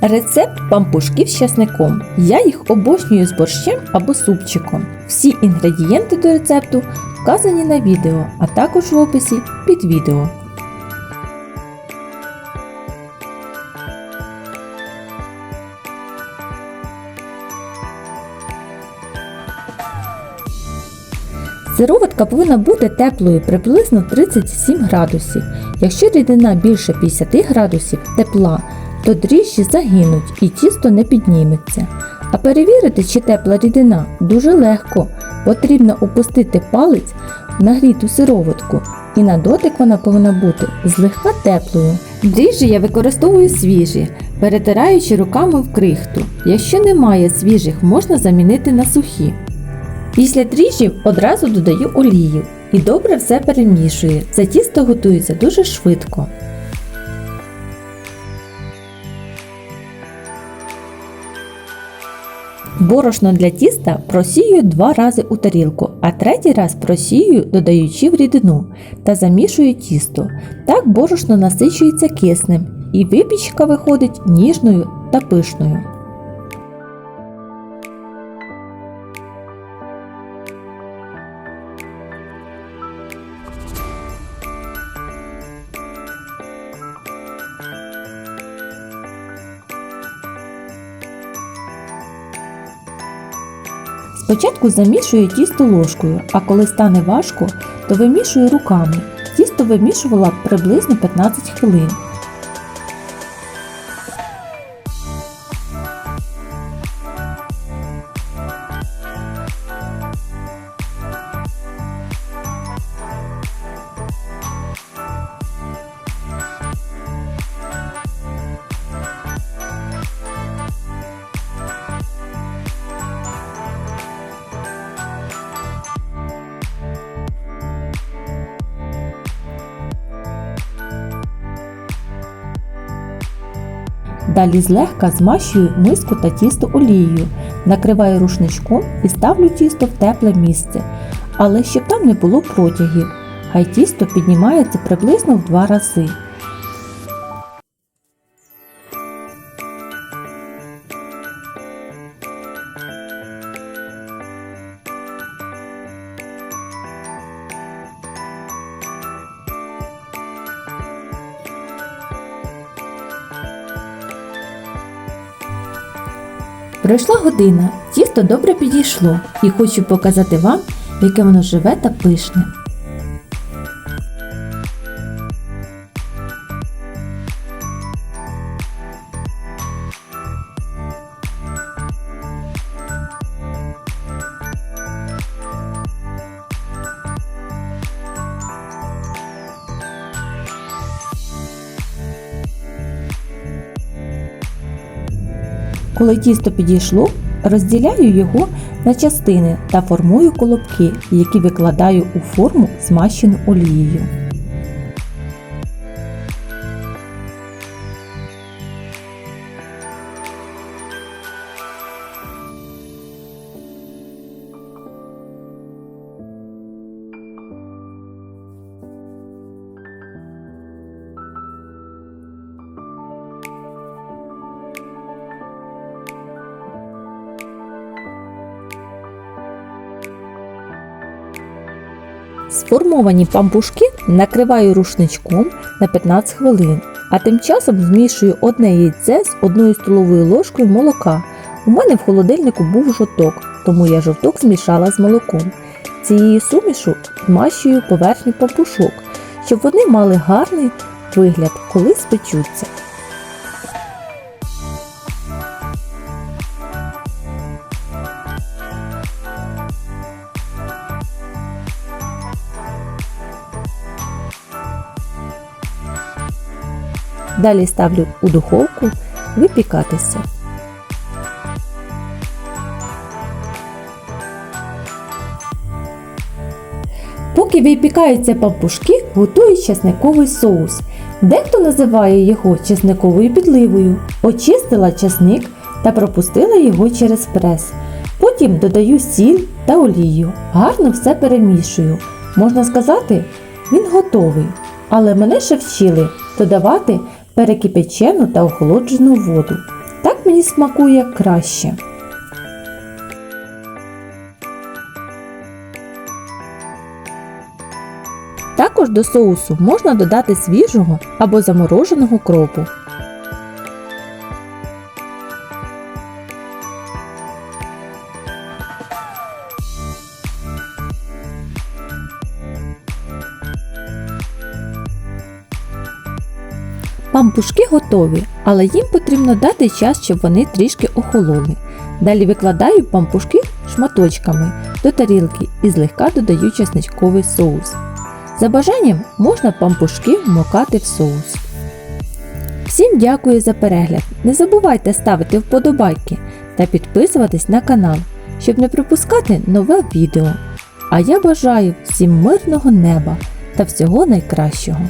Рецепт пампушків з часником. Я їх обожнюю з борщем або супчиком. Всі інгредієнти до рецепту вказані на відео, а також в описі під відео. Сироватка повинна бути теплою приблизно 37 градусів. Якщо рідина більше 50 градусів тепла, то дріжджі загинуть і тісто не підніметься. А перевірити, чи тепла рідина дуже легко. Потрібно опустити палець в нагріту сироватку, і на дотик вона повинна бути злегка теплою. Дріжджі я використовую свіжі, перетираючи руками в крихту. Якщо немає свіжих, можна замінити на сухі. Після дріжджів одразу додаю олію і добре все перемішую. Це тісто готується дуже швидко. Борошно для тіста просію два рази у тарілку, а третій раз просію, додаючи в рідину та замішую тісто. Так борошно насичується киснем і випічка виходить ніжною та пишною. Спочатку замішую тісто ложкою, а коли стане важко, то вимішую руками. Тісто вимішувала приблизно 15 хвилин. Далі злегка змащую миску та тісто олією, накриваю рушничком і ставлю тісто в тепле місце, але щоб там не було протягів. Хай тісто піднімається приблизно в два рази. Пройшла година, тісто добре підійшло і хочу показати вам, яке воно живе та пишне. Коли тісто підійшло, розділяю його на частини та формую колобки, які викладаю у форму, змащену олією. Сформовані пампушки накриваю рушничком на 15 хвилин, а тим часом змішую одне яйце з одною столовою ложкою молока. У мене в холодильнику був жовток, тому я жовток змішала з молоком. Цією сумішу змащую поверхню пампушок, щоб вони мали гарний вигляд, коли спечуться. Далі ставлю у духовку випікатися. Поки випікаються пампушки, готую чесниковий соус. Дехто називає його чесниковою підливою. Очистила чесник та пропустила його через прес. Потім додаю сіль та олію. Гарно все перемішую. Можна сказати, він готовий. Але мене ще вчили додавати перекипячену та охолоджену воду. так мені смакує краще. Також до соусу можна додати свіжого або замороженого кропу. Пампушки готові, але їм потрібно дати час, щоб вони трішки охололи. Далі викладаю пампушки шматочками до тарілки і злегка додаю чесничковий соус. За бажанням можна пампушки вмокати в соус. Всім дякую за перегляд. Не забувайте ставити вподобайки та підписуватись на канал, щоб не пропускати нове відео. А я бажаю всім мирного неба та всього найкращого.